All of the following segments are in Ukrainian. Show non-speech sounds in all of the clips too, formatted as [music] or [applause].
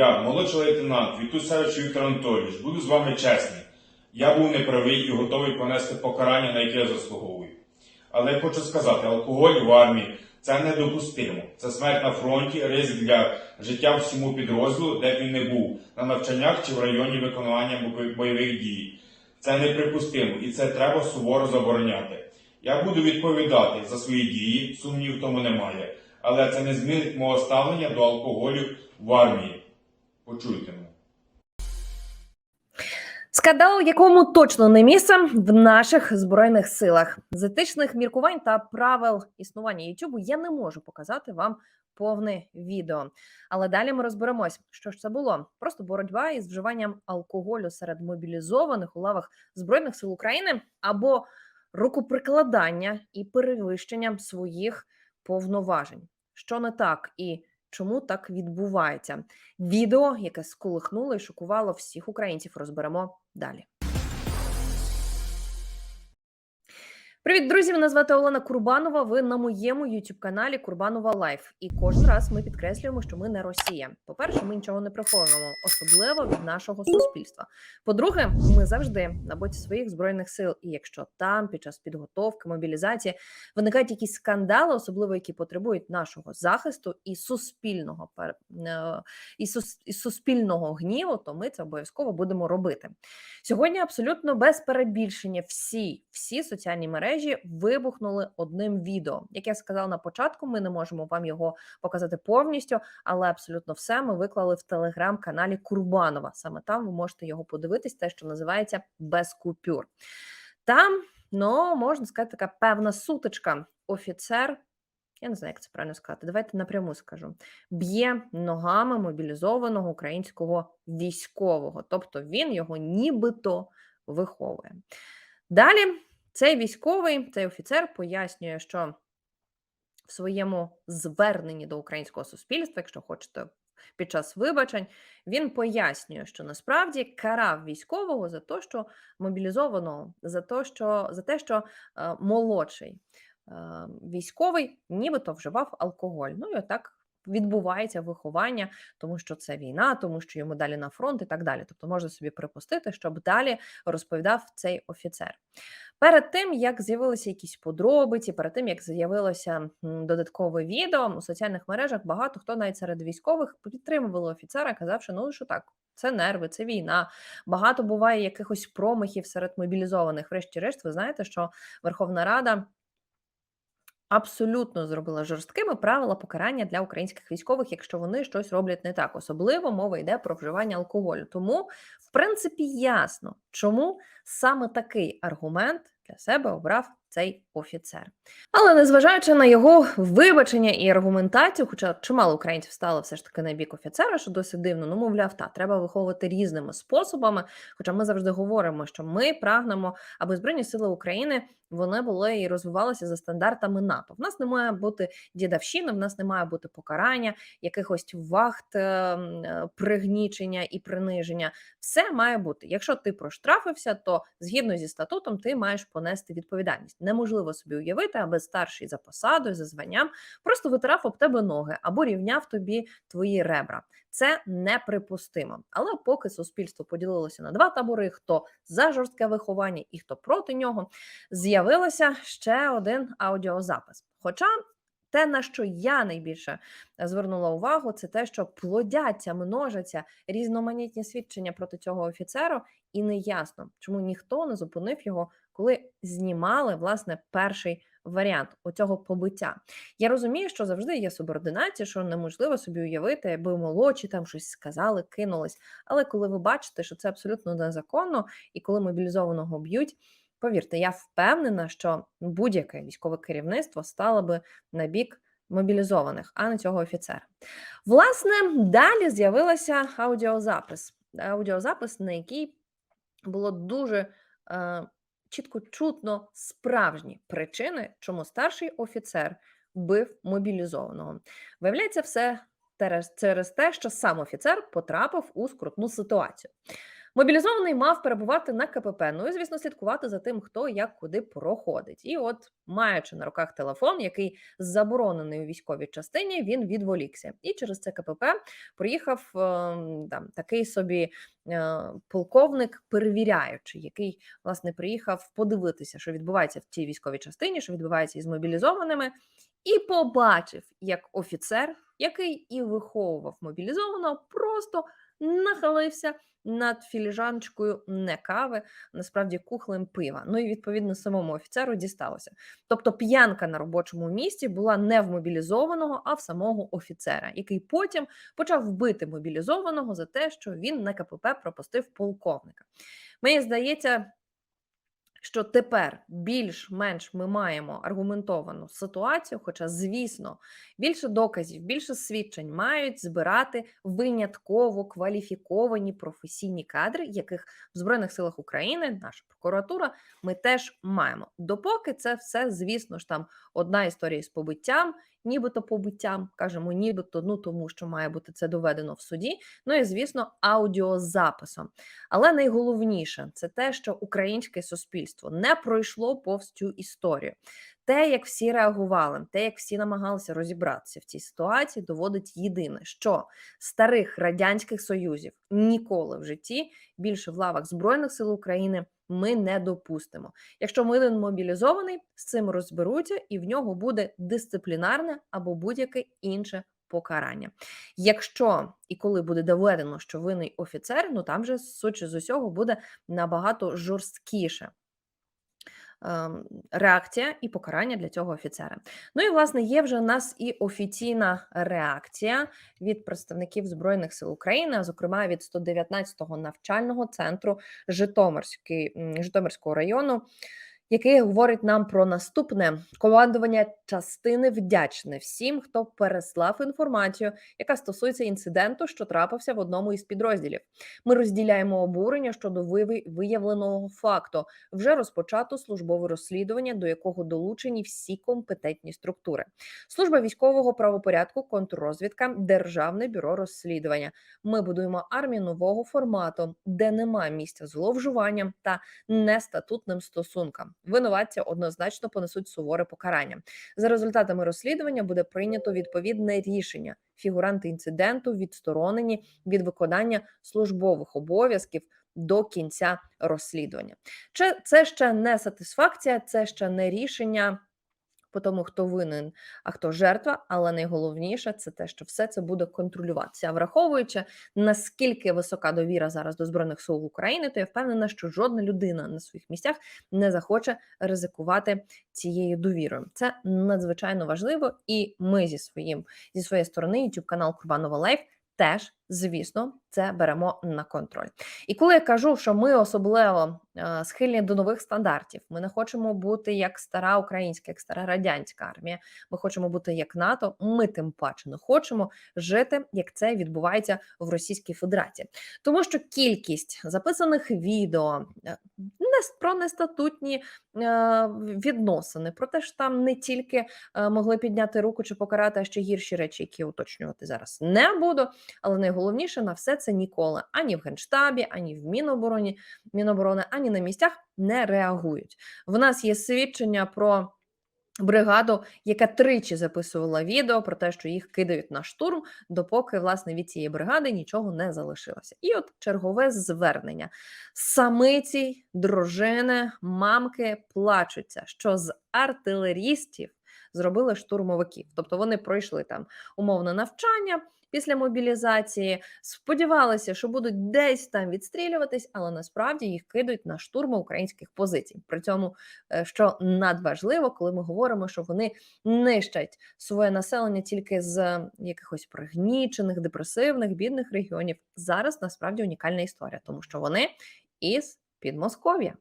Я, молодший лейтенант Вітусевич Віктор Анатолійович, буду з вами чесний. Я був неправий і готовий понести покарання, на яке я заслуговую. Але я хочу сказати, алкоголь в армії це недопустимо. Це смерть на фронті, ризик для життя всьому підрозділу, де б він не був, на навчаннях чи в районі виконання бойових дій. Це неприпустимо і це треба суворо забороняти. Я буду відповідати за свої дії, сумнів в тому немає. Але це не змінить мого ставлення до алкоголю в армії. Почуйте мене. Скандал, якому точно не місце в наших збройних силах з етичних міркувань та правил існування Ютубу я не можу показати вам повне відео. Але далі ми розберемось, що ж це було. Просто боротьба із вживанням алкоголю серед мобілізованих у лавах збройних сил України або рукоприкладання і перевищення своїх повноважень. Що не так і чому так відбувається? Відео, яке сколихнуло і шокувало всіх українців, розберемо далі. Привіт, друзі! Мене звати Олена Курбанова. Ви на моєму youtube каналі Курбанова Лайф. І кожен раз ми підкреслюємо, що ми не Росія. По-перше, ми нічого не приховуємо, особливо від нашого суспільства. По-друге, ми завжди на боці своїх збройних сил. І якщо там під час підготовки, мобілізації виникають якісь скандали, особливо які потребують нашого захисту і суспільного е, і, сус, і суспільного гніву, то ми це обов'язково будемо робити. Сьогодні абсолютно без перебільшення всі, всі соціальні мережі вибухнули одним відео. Як я сказала на початку, ми не можемо вам його показати повністю, але абсолютно все ми виклали в телеграм-каналі Курбанова. Саме там ви можете його подивитись, те, що називається без купюр. Там, ну можна сказати, така певна сутичка. Офіцер. Я не знаю, як це правильно сказати. Давайте напряму скажу. Б'є ногами мобілізованого українського військового. Тобто він його нібито виховує. Далі цей військовий, цей офіцер пояснює, що в своєму зверненні до українського суспільства, якщо хочете, під час вибачень, він пояснює, що насправді карав військового за те, що мобілізованого, за те, що, за те, що е, молодший е, військовий нібито вживав алкоголь. Ну і отак відбувається виховання, тому що це війна, тому що йому далі на фронт і так далі. Тобто можна собі припустити, щоб далі розповідав цей офіцер. Перед тим як з'явилися якісь подробиці, перед тим як з'явилося додаткове відео у соціальних мережах, багато хто навіть серед військових підтримували офіцера, казавши, ну що так. Це нерви, це війна. Багато буває якихось промахів серед мобілізованих. Врешті-решт, ви знаєте, що Верховна Рада абсолютно зробила жорсткими правила покарання для українських військових, якщо вони щось роблять не так. Особливо мова йде про вживання алкоголю. Тому, в принципі, ясно, чому саме такий аргумент для себе обрав цей офіцер. Але незважаючи на його вибачення і аргументацію, хоча чимало українців стало все ж таки на бік офіцера, що досить дивно, ну мовляв, та треба виховувати різними способами. Хоча ми завжди говоримо, що ми прагнемо, аби збройні сили України вони були і розвивалися за стандартами НАТО. В нас не має бути дідавщини, в нас не має бути покарання, якихось вахт, е, е, пригнічення і приниження. Все має бути. Якщо ти проштрафився, то згідно зі статутом ти маєш понести відповідальність. Неможливо собі уявити, аби старший за посадою, за званням просто витирав об тебе ноги або рівняв тобі твої ребра. Це неприпустимо. Але поки суспільство поділилося на два табори: хто за жорстке виховання і хто проти нього, з'явилося ще один аудіозапис. Хоча те, на що я найбільше звернула увагу, це те, що плодяться, множаться різноманітні свідчення проти цього офіцеру, і неясно, чому ніхто не зупинив його, коли знімали власне перший варіант оцього побиття. Я розумію, що завжди є субординація, що неможливо собі уявити, аби молодші там щось сказали, кинулись. Але коли ви бачите, що це абсолютно незаконно, і коли мобілізованого б'ють. Повірте, я впевнена, що будь-яке військове керівництво стало би на бік мобілізованих, а не цього офіцера. Власне, далі з'явилася аудіозапис. Аудіозапис, на який було дуже е, чітко чутно справжні причини, чому старший офіцер бив мобілізованого. Виявляється, все через, те, що сам офіцер потрапив у скрутну ситуацію. Мобілізований мав перебувати на КПП. Ну і звісно, слідкувати за тим, хто як куди проходить. І от, маючи на руках телефон, який заборонений у військовій частині, він відволікся. І через це КПП приїхав е, там такий собі е, полковник, перевіряючий, який власне приїхав подивитися, що відбувається в цій військовій частині, що відбувається із мобілізованими, і побачив, як офіцер, який і виховував мобілізованого, просто нахилився над філіжаночкою не кави, а насправді кухлем пива. Ну і відповідно самому офіцеру дісталося. Тобто п'янка на робочому місці була не в мобілізованого, а в самого офіцера, який потім почав вбити мобілізованого за те, що він на КПП пропустив полковника. Мені здається. Що тепер більш-менш ми маємо аргументовану ситуацію, хоча, звісно, більше доказів, більше свідчень мають збирати винятково кваліфіковані професійні кадри, яких в Збройних силах України, наша прокуратура, ми теж маємо. Допоки це все, звісно ж, там одна історія з побиттям, нібито побиттям, кажемо, нібито, ну тому що має бути це доведено в суді. Ну і звісно, аудіозаписом. Але найголовніше це те, що українське суспільство не пройшло повз цю історію. Те, як всі реагували, те, як всі намагалися розібратися в цій ситуації, доводить єдине, що старих радянських союзів ніколи в житті більше в лавах Збройних сил України ми не допустимо. Якщо Милин мобілізований, з цим розберуться, і в нього буде дисциплінарне або будь-яке інше покарання. Якщо і коли буде доведено, що винний офіцер, ну там же судячи з усього буде набагато жорсткіше. Реакція і покарання для цього офіцера. Ну і власне є вже у нас і офіційна реакція від представників Збройних сил України, зокрема від 119-го навчального центру Житомирський, Житомирського району, який говорить нам про наступне командування частини вдячне всім, хто переслав інформацію, яка стосується інциденту, що трапився в одному із підрозділів. Ми розділяємо обурення щодо виявленого факту. Вже розпочато службове розслідування, до якого долучені всі компетентні структури: служба військового правопорядку, контррозвідка, державне бюро розслідування. Ми будуємо армію нового формату, де нема місця зловживанням та нестатутним стосункам. Винуватці однозначно понесуть суворе покарання. За результатами розслідування буде прийнято відповідне рішення. Фігуранти інциденту відсторонені від виконання службових обов'язків до кінця розслідування. Чи це ще не сатисфакція, це ще не рішення по тому, хто винен, а хто жертва. Але найголовніше це те, що все це буде контролюватися. Враховуючи наскільки висока довіра зараз до збройних сил України, то я впевнена, що жодна людина на своїх місцях не захоче ризикувати цією довірою. Це надзвичайно важливо, і ми зі своїм зі своєї сторони, youtube канал Курбанова Лайф. Теж, звісно, це беремо на контроль. І коли я кажу, що ми особливо е, схильні до нових стандартів, ми не хочемо бути як стара українська, як стара радянська армія. Ми хочемо бути як НАТО. Ми тим паче не хочемо жити, як це відбувається в Російській Федерації, тому що кількість записаних відео е, не про нестатутні е, відносини, про те, що там не тільки могли підняти руку чи покарати, а ще гірші речі, які уточнювати зараз не буду. Але найголовніше на все це ніколи ані в генштабі, ані в Мінобороні, Міноборони, ані на місцях не реагують. В нас є свідчення про. Бригаду, яка тричі записувала відео про те, що їх кидають на штурм, допоки власне від цієї бригади нічого не залишилося. І от чергове звернення: самиці, дружини, мамки плачуться, що з артилерістів зробили штурмовиків. Тобто вони пройшли там умовне навчання після мобілізації, сподівалися, що будуть десь там відстрілюватись, але насправді їх кидають на штурми українських позицій. При цьому, е, що надважливо, коли ми говоримо, що вони нищать своє населення тільки з якихось пригнічених, депресивних, бідних регіонів. Зараз насправді унікальна історія, тому що вони із Підмосков'я.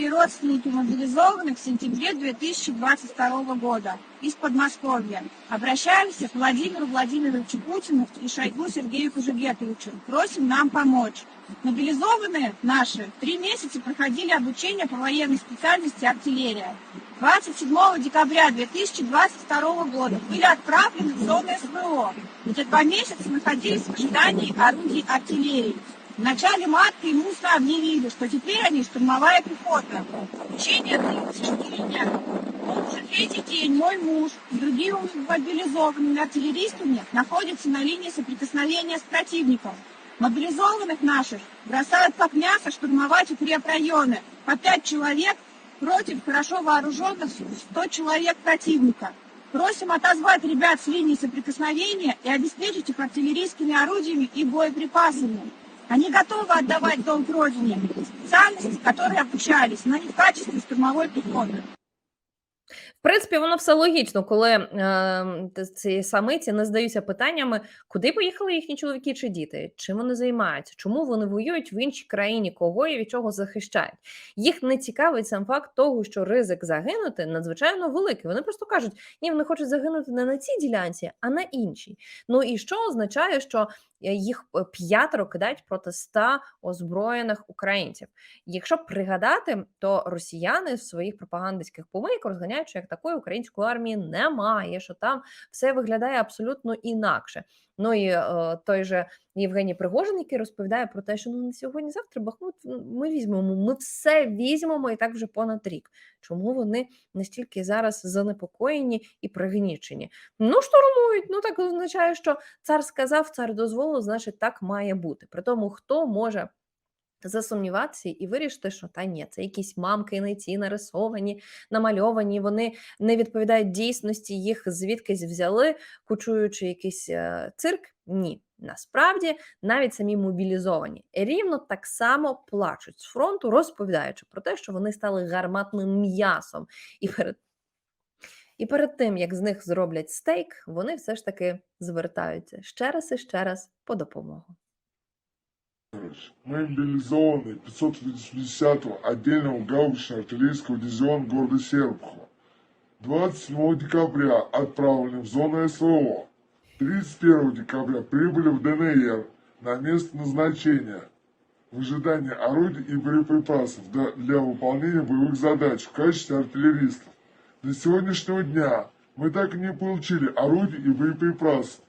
И родственники мобилизованных в сентябре 2022 года из Подмосковья. Обращаемся к Владимиру Владимировичу Путину и Шойгу Сергею Кужугетовичу. Просим нам помочь. Мобилизованные наши три месяца проходили обучение по военной специальности артиллерия. 27 декабря 2022 года были отправлены в зону СВО, где два месяца находились в ожидании орудий артиллерии. В начале марта им устно объявили, что теперь они штурмовая пехота. В течение 34 дня. Вот уже третий день мой муж с другими мобилизованными артиллеристами находятся на линии соприкосновения с противником. Мобилизованных наших бросают как мясо штурмовать укрепрайоны. По пять человек против хорошо вооруженных 100 человек противника. Просим отозвать ребят с линии соприкосновения и обеспечить их артиллерийскими орудиями и боеприпасами. Они готовы отдавать долг Родине, специальности, которые обучались, но не в качестве штурмовой пехоты. В принципі, воно все логічно, коли е, т- ці самиці не здаються питаннями, куди поїхали їхні чоловіки чи діти, чим вони займаються, чому вони воюють в іншій країні, кого і від чого захищають. Їх не цікавить сам факт того, що ризик загинути надзвичайно великий. Вони просто кажуть, ні, вони хочуть загинути не на цій ділянці, а на іншій. Ну і що означає, що е, їх е, п'ятеро кидають проти ста озброєних українців. Якщо пригадати, то росіяни в своїх пропагандистських помийках розганяють, що як такої української армії немає, що там все виглядає абсолютно інакше. Ну і е, той же Євгеній Пригожин, який розповідає про те, що ну на сьогодні, завтра Бахмут ми візьмемо, ми все візьмемо і так вже понад рік. Чому вони настільки зараз занепокоєні і пригнічені? Ну штурмують. Ну так означає, що цар сказав, цар дозволив, значить так має бути. При тому, хто може засумніватися і вирішити, що та ні, це якісь мамки не ці нарисовані, намальовані, вони не відповідають дійсності, їх звідкись взяли, кучуючи якийсь е, цирк. Ні, насправді навіть самі мобілізовані рівно так само плачуть з фронту, розповідаючи про те, що вони стали гарматним м'ясом. І перед, і перед тим, як з них зроблять стейк, вони все ж таки звертаються ще раз і ще раз по допомогу. Мы мобилизованы 560-го отдельного гаубично-артиллерийского дивизиона города Серпухова. 27 декабря отправлены в зону СВО. 31 декабря прибыли в ДНР на место назначения в ожидании орудий и боеприпасов для, выполнения боевых задач в качестве артиллеристов. До сегодняшнего дня мы так и не получили орудий и боеприпасов.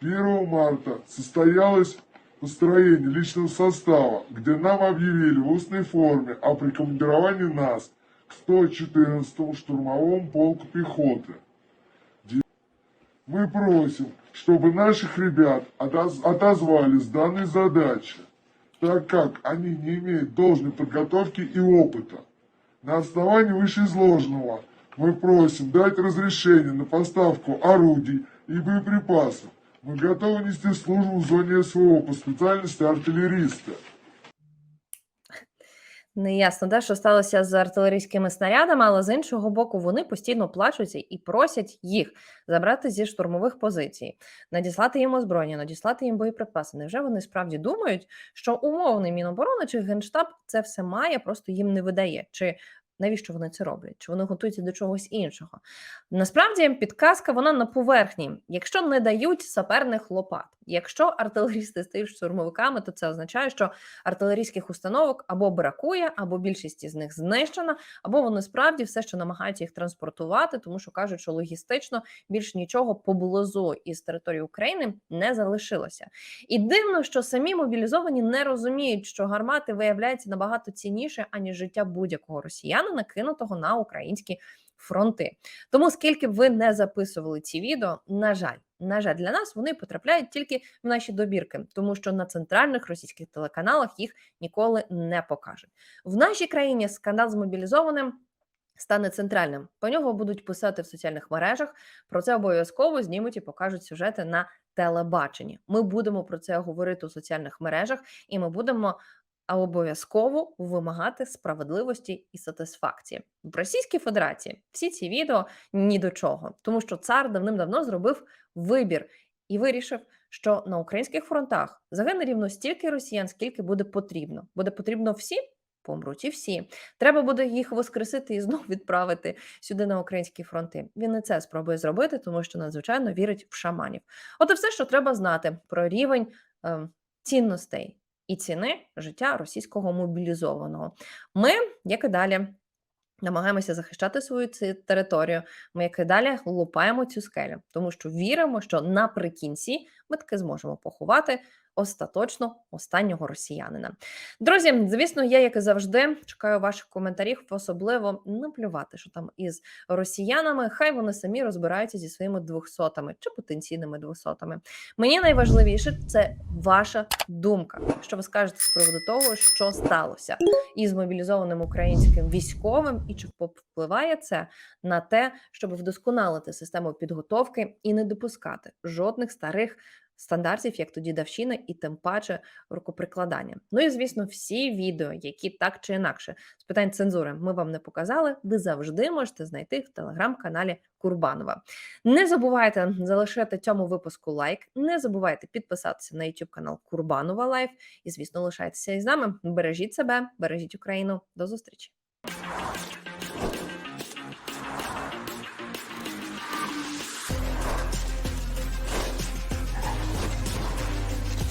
1 марта состоялось построение личного состава, где нам объявили в устной форме о прикомандировании нас к 114-му штурмовому полку пехоты. Мы просим, чтобы наших ребят отоз- отозвали с данной задачи, так как они не имеют должной подготовки и опыта. На основании вышеизложенного мы просим дать разрешение на поставку орудий и боеприпасов. Мы готовы нести службу в зоне СВО по специальности артиллериста. Неясно, да, що сталося з артилерійськими снарядами, але з іншого боку, вони постійно плачуться і просять їх забрати зі штурмових позицій, надіслати їм озброєння, надіслати їм боєприпаси. Невже вони справді думають, що умовний Міноборони чи Генштаб це все має, просто їм не видає? Чи навіщо вони це роблять? Чи вони готуються до чогось іншого? Насправді підказка вона на поверхні. Якщо не дають саперних лопат, якщо артилерісти стають штурмовиками, то це означає, що артилерійських установок або бракує, або більшість із них знищена, або вони справді все, що намагаються їх транспортувати, тому що кажуть, що логістично більш нічого поблизу із території України не залишилося. І дивно, що самі мобілізовані не розуміють, що гармати виявляються набагато цінніше, аніж життя будь-якого росіянина, кинутого на українські фронти. Тому скільки б ви не записували ці відео, на жаль. На жаль, для нас вони потрапляють тільки в наші добірки, тому що на центральних російських телеканалах їх ніколи не покажуть. В нашій країні скандал з мобілізованим стане центральним. По нього будуть писати в соціальних мережах. Про це обов'язково знімуть і покажуть сюжети на телебаченні. Ми будемо про це говорити у соціальних мережах, і ми будемо а обов'язково вимагати справедливості і сатисфакції в Російській Федерації. Всі ці відео ні до чого, тому що цар давним-давно зробив вибір і вирішив, що на українських фронтах загине рівно стільки росіян, скільки буде потрібно. Буде потрібно всі. Помруть і всі. Треба буде їх воскресити і знов [laughs] відправити сюди на українські фронти. Він і це спробує зробити, тому що надзвичайно вірить в шаманів. От і все, що треба знати про рівень е, цінностей і ціни життя російського мобілізованого. Ми, як і далі, намагаємося захищати свою територію. Ми, як і далі, лупаємо цю скелю, тому що віримо, що наприкінці ми таки зможемо поховати остаточно останнього росіянина. Друзі, звісно, я, як і завжди, чекаю ваших коментарів, особливо наплювати, що там із росіянами. Хай вони самі розбираються зі своїми двохсотами чи потенційними двохсотами. Мені найважливіше це ваша думка. Що ви скажете з приводу того, що сталося із мобілізованим українським військовим, і чи впливає це на те, щоб вдосконалити систему підготовки і не допускати жодних старих стандартів, як тоді давщина, і тим паче рукоприкладання. Ну і звісно, всі відео, які так чи інакше з питань цензури ми вам не показали, ви завжди можете знайти в телеграм-каналі Курбанова. Не забувайте залишити цьому випуску лайк, не забувайте підписатися на YouTube канал Курбанова Лайф. І, звісно, лишайтеся із нами. Бережіть себе, бережіть Україну. До зустрічі!